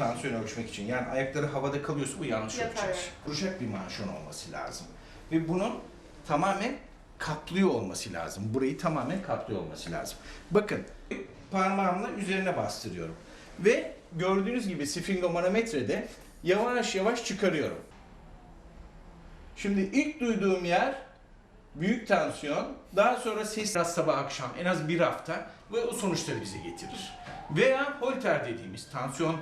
tansiyon ölçmek için. Yani ayakları havada kalıyorsa bu yanlış Yatar ölçer. Vuracak bir manşon olması lazım. Ve bunun tamamen kaplıyor olması lazım. Burayı tamamen kaplıyor olması lazım. Bakın parmağımla üzerine bastırıyorum. Ve gördüğünüz gibi sfingomanometrede yavaş yavaş çıkarıyorum. Şimdi ilk duyduğum yer büyük tansiyon, daha sonra ses biraz sabah akşam en az bir hafta ve o sonuçları bize getirir. Veya holter dediğimiz tansiyon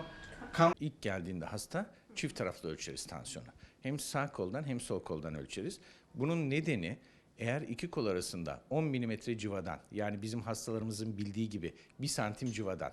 kan ilk geldiğinde hasta çift taraflı ölçeriz tansiyonu. Hem sağ koldan hem sol koldan ölçeriz. Bunun nedeni eğer iki kol arasında 10 milimetre civadan yani bizim hastalarımızın bildiği gibi 1 santim civadan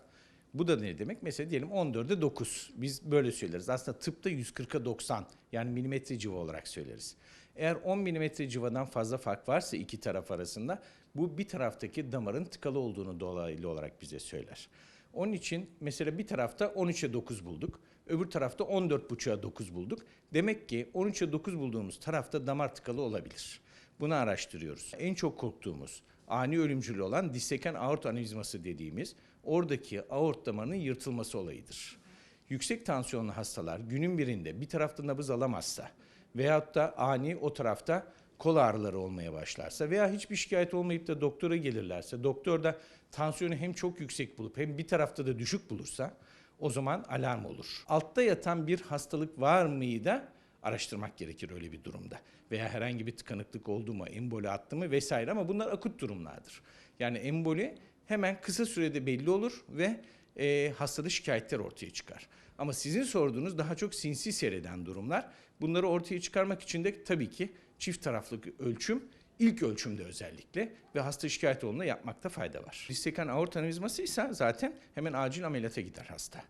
bu da ne demek? Mesela diyelim 14'e 9. Biz böyle söyleriz. Aslında tıpta 140'a 90 yani milimetre civa olarak söyleriz. Eğer 10 milimetre civadan fazla fark varsa iki taraf arasında bu bir taraftaki damarın tıkalı olduğunu dolaylı olarak bize söyler. Onun için mesela bir tarafta 13'e 9 bulduk. Öbür tarafta 14,5'a 9 bulduk. Demek ki 13'e 9 bulduğumuz tarafta damar tıkalı olabilir. Bunu araştırıyoruz. En çok korktuğumuz ani ölümcül olan disseken aort anevrizması dediğimiz oradaki aort damarının yırtılması olayıdır. Yüksek tansiyonlu hastalar günün birinde bir tarafta nabız alamazsa veyahut da ani o tarafta kol ağrıları olmaya başlarsa veya hiçbir şikayet olmayıp da doktora gelirlerse doktor da tansiyonu hem çok yüksek bulup hem bir tarafta da düşük bulursa o zaman alarm olur. Altta yatan bir hastalık var mıyı da araştırmak gerekir öyle bir durumda. Veya herhangi bir tıkanıklık oldu mu, emboli attı mı vesaire ama bunlar akut durumlardır. Yani emboli hemen kısa sürede belli olur ve e, hastada şikayetler ortaya çıkar. Ama sizin sorduğunuz daha çok sinsi seyreden durumlar. Bunları ortaya çıkarmak için de tabii ki çift taraflı ölçüm ilk ölçümde özellikle ve hasta şikayet olduğunda yapmakta fayda var. Distekan aort anevrizması ise zaten hemen acil ameliyata gider hasta.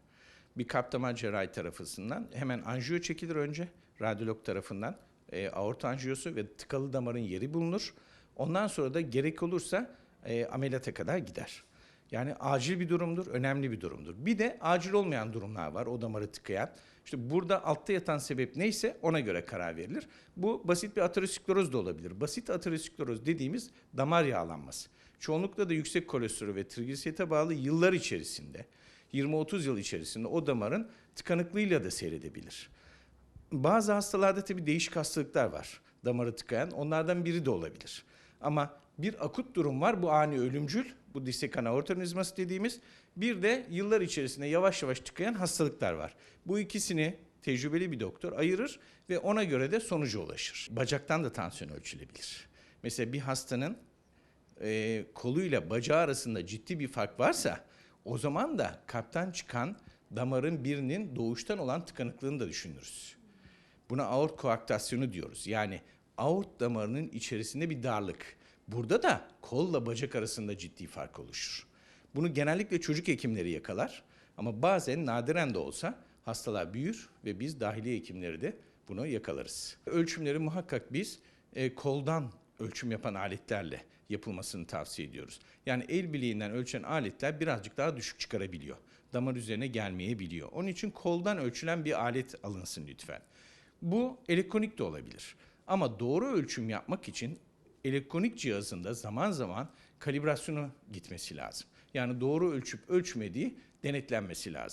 Bir kalp damar cerrahi tarafından hemen anjiyo çekilir önce radyolog tarafından e, aort anjiyosu ve tıkalı damarın yeri bulunur. Ondan sonra da gerek olursa e, ameliyata kadar gider. Yani acil bir durumdur, önemli bir durumdur. Bir de acil olmayan durumlar var o damarı tıkayan. İşte burada altta yatan sebep neyse ona göre karar verilir. Bu basit bir ateroskleroz da olabilir. Basit ateroskleroz dediğimiz damar yağlanması. Çoğunlukla da yüksek kolesterol ve trigliserite bağlı yıllar içerisinde 20-30 yıl içerisinde o damarın tıkanıklığıyla da seyredebilir. Bazı hastalarda tabii değişik hastalıklar var. Damarı tıkayan onlardan biri de olabilir. Ama bir akut durum var bu ani ölümcül, bu disekan aort anevrizması dediğimiz. Bir de yıllar içerisinde yavaş yavaş tıkayan hastalıklar var. Bu ikisini tecrübeli bir doktor ayırır ve ona göre de sonuca ulaşır. Bacaktan da tansiyon ölçülebilir. Mesela bir hastanın e, koluyla bacağı arasında ciddi bir fark varsa o zaman da kalpten çıkan damarın birinin doğuştan olan tıkanıklığını da düşünürüz. Buna aort koaktasyonu diyoruz. Yani aort damarının içerisinde bir darlık. Burada da kolla bacak arasında ciddi fark oluşur. Bunu genellikle çocuk hekimleri yakalar ama bazen nadiren de olsa hastalar büyür ve biz dahiliye hekimleri de bunu yakalarız. Ölçümleri muhakkak biz e, koldan ölçüm yapan aletlerle yapılmasını tavsiye ediyoruz. Yani el bileğinden ölçen aletler birazcık daha düşük çıkarabiliyor. Damar üzerine gelmeyebiliyor. Onun için koldan ölçülen bir alet alınsın lütfen. Bu elektronik de olabilir. Ama doğru ölçüm yapmak için elektronik cihazında zaman zaman kalibrasyonu gitmesi lazım. Yani doğru ölçüp ölçmediği denetlenmesi lazım.